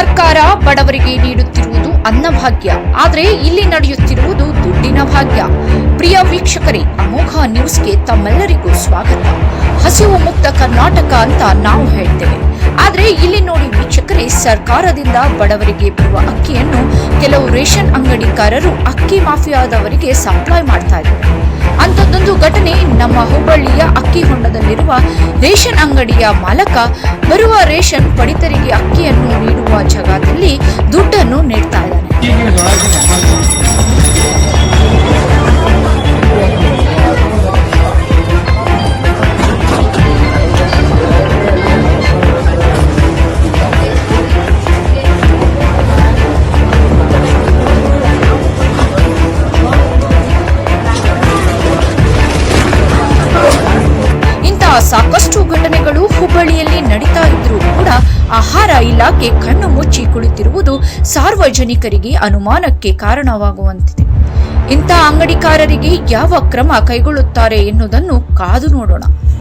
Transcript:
ಸರ್ಕಾರ ಬಡವರಿಗೆ ನೀಡುತ್ತಿರುವುದು ಅನ್ನಭಾಗ್ಯ. ಆದರೆ ಇಲ್ಲಿ ನಡೆಯುತ್ತಿರುವುದು ದುಡ್ಡಿನ ಭಾಗ್ಯ. ಪ್ರಿಯ ವೀಕ್ಷಕರೇ, ಅಮೋಘ ನ್ಯೂಸ್ಗೆ ತಮ್ಮೆಲ್ಲರಿಗೂ ಸ್ವಾಗತ. ಹಸಿವು ಮುಕ್ತ ಕರ್ನಾಟಕ ಅಂತ ನಾವು ಹೇಳ್ತೇವೆ. ಆದರೆ ಇಲ್ಲಿ ನೋಡಿ ವೀಕ್ಷಕರೇ, ಸರ್ಕಾರದಿಂದ ಬಡವರಿಗೆ ಬರುವ ಅಕ್ಕಿಯನ್ನು ಕೆಲವು ರೇಷನ್ ಅಂಗಡಿಕಾರರು ಅಕ್ಕಿ ಮಾಫಿಯಾದವರಿಗೆ ಸಪ್ಲೈ ಮಾಡ್ತಾ ಇದ್ದಾರೆ. ಅಂಥದ್ದೊಂದು ಘಟನೆ ನಮ್ಮ ಹುಬ್ಬಳ್ಳಿಯ ಅಕ್ಕಿ ಹೊಂಡದಲ್ಲಿರುವ ರೇಷನ್ ಅಂಗಡಿಯ ಮಾಲಕ ಬರುವ ರೇಷನ್ ಪಡಿತರಿಗೆ ಅಕ್ಕಿಯನ್ನು ನೀಡುವ ಜಾಗದಲ್ಲಿ ದುಡ್ಡನ್ನು ನೀಡ್ತಾ ಸಾಕಷ್ಟು ಘಟನೆಗಳು ಹುಬ್ಬಳ್ಳಿಯಲ್ಲಿ ನಡೀತಾ ಇದ್ರೂ ಕೂಡ ಆಹಾರ ಇಲಾಖೆ ಕಣ್ಣು ಮುಚ್ಚಿ ಕುಳಿತಿರುವುದು ಸಾರ್ವಜನಿಕರಿಗೆ ಅನುಮಾನಕ್ಕೆ ಕಾರಣವಾಗುವಂತಿದೆ. ಇಂಥ ಅಂಗಡಿಕಾರರಿಗೆ ಯಾವ ಕ್ರಮ ಕೈಗೊಳ್ಳುತ್ತಾರೆ ಎನ್ನುವುದನ್ನು ಕಾದು ನೋಡೋಣ.